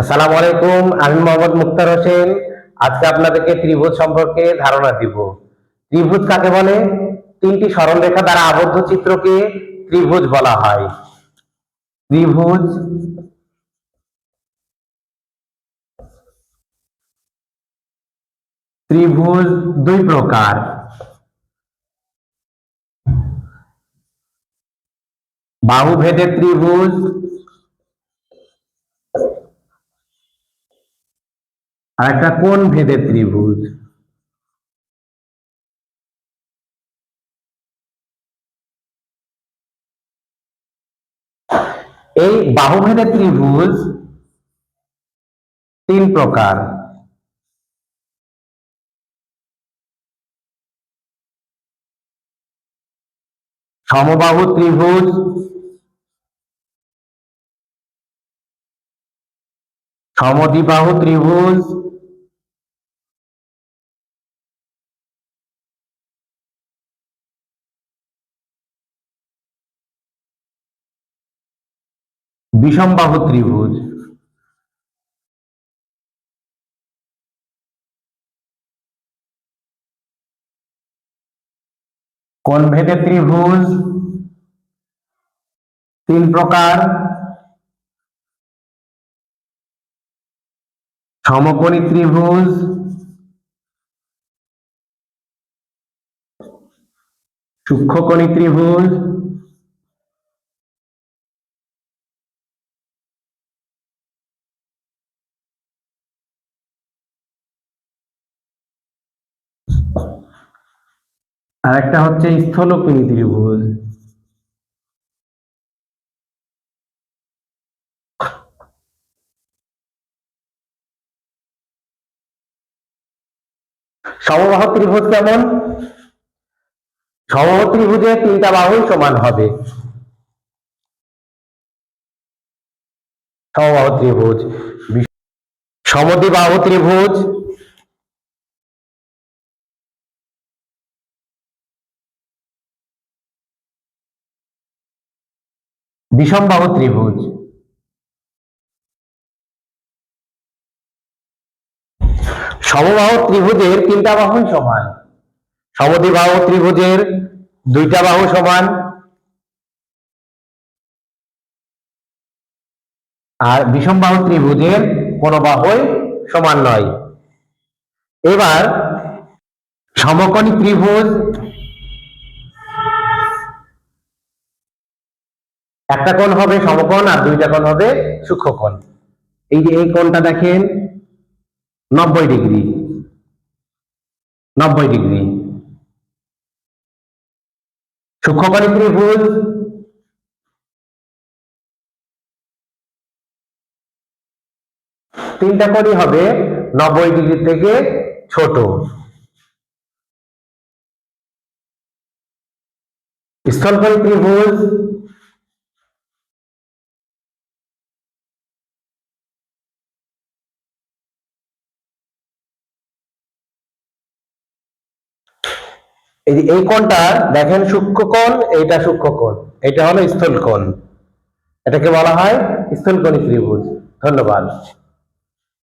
আসসালামু আলাইকুম, আমি মোহাম্মদ মুক্তার হোসেন। আজকে আপনাদেরকে ত্রিভুজ সম্পর্কে ধারণা দিব। ত্রিভুজ কাকে বলে? তিনটি সরলরেখা দ্বারা আবদ্ধ চিত্রকে ত্রিভুজ বলা হয়। ত্রিভুজ ত্রিভুজ দুই প্রকার। বাহুভেদে ত্রিভুজ আর একটা কোন ভেদে ত্রিভুজ? এই বাহুভেদে ত্রিভুজ তিন প্রকার। সমবাহু ত্রিভুজ সমদ্বিবাহু ত্রিভুজ বিষমবাহু ত্রিভুজ। কোন ভেদে ত্রিভুজ তিন প্রকার। সমকোণী ত্রিভুজ সূক্ষ্মকোণী ত্রিভুজ আর একটা হচ্ছে স্থলকোণী ত্রিভুজ সমবাহু ত্রিভুজ কেমন? সমবাহু ত্রিভুজে তিনটা বাহুই সমান হবে। সমবাহু ত্রিভুজ সমদ্বিবাহু ত্রিভুজ বিষমবাহু ত্রিভুজ। সমবাহু ত্রিভুজের তিনটা বাহুই সমান। সমদ্বিবাহু ত্রিভুজের দুইটা বাহু সমান। আর বিষমবাহু ত্রিভুজের কোনো বাহুই সমান নয়। এবার সমকোণী ত্রিভুজ একটা কোণ হবে সমকোণ আর দুইটা কোণ হবে সূক্ষ্মকোণ। এই যে এই কোণটা দেখেন, নব্বই ডিগ্রি। নব্বই ডিগ্রি। সূক্ষ্মকোণী ত্রিভুজ তিনটা কোণই হবে নব্বই ডিগ্রি থেকে ছোট। স্থলকোণী ত্রিভুজ এই এই কোণটা, দেখেন সূক্ষ্ম কোণ, এইটা সূক্ষ্ম কোণ এটা হলো স্থল কোণ। এটাকে বলা হয় স্থলকোণী ত্রিভুজ। ধন্যবাদ।